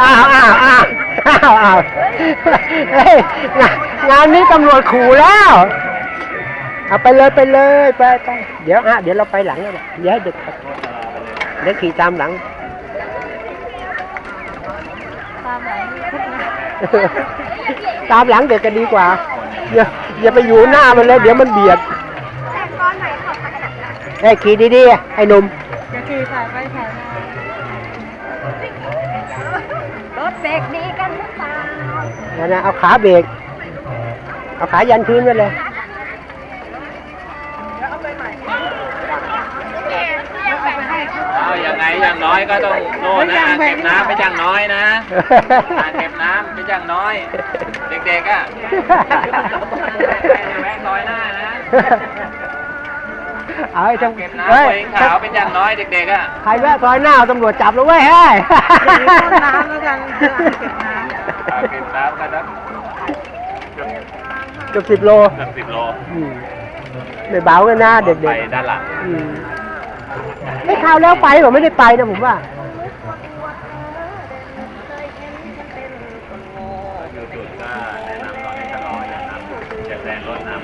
อ้าวอ้าวอ้าวอ้าวอ้าวเฮ้ยงานงานนี้ตำรวจขู่แล้วเอาไปเลยไปเลยไปไปเดี๋ยวอะเดี๋ยวเราไปหลังนะเดี๋ยวให้เด็กเด็กขี่ตามหลัง ตามหลังคุกนะตามหลังเด็กก็ดีกว่าอย่าอย่าไปอยู่หน้ามันเลยเดี๋ยวมันเบียดไอ้ยขี่ดีๆไอ้หนุ่ม เบรกดีกันหรือเปล่านั่นนะเอาขาเบรก เอาขายันพื้นไว้เลย เอาอย่างไงอย่างน้อยก็ต้องโน่นนะอ่างเก็บน้ำไปอย่างน้อยนะอ่างเก็บน้ำไปอย่างน้อย เด็กๆอะแวะซอยหน้านะ เอาไอ้อ่างทำเก็บน้ำเฮ้ยตัวเองขาวเป็นอย่างน้อยเด็กๆอะใครแวะซอยหน้าเอาตำรวจจับแล้วเว้ยเฮ้ยน้ำแล้วกันเก็บน้ำอ่างเก็บน้ำกันนะเกือบสิบโลเกือบสิบโลอืมไม่เบากันนะเด็กไปด้านหลังๆอืมไอ้ข่าวแล้วไปเหรอไม่ได้ไปนะผมว่า อยู่จุดก็แนะนำตอนนี้ชะลออย่าน้ำจะแรงรถน้ำ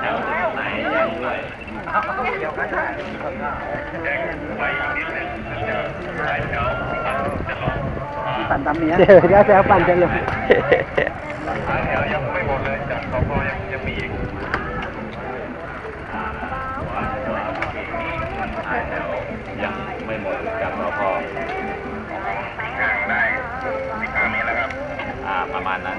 แถวจุดไหนยังด้วย ปั่นตามเนี้ยเดี๋ยวเดี๋ยวแซวปั่นจะลงยังไม่หมดเลยจากสพยังยังมีอีกยังไม่หมดจากสพได้มีแล้วครับ อ่าประมาณนั้น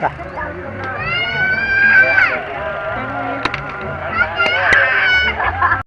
อ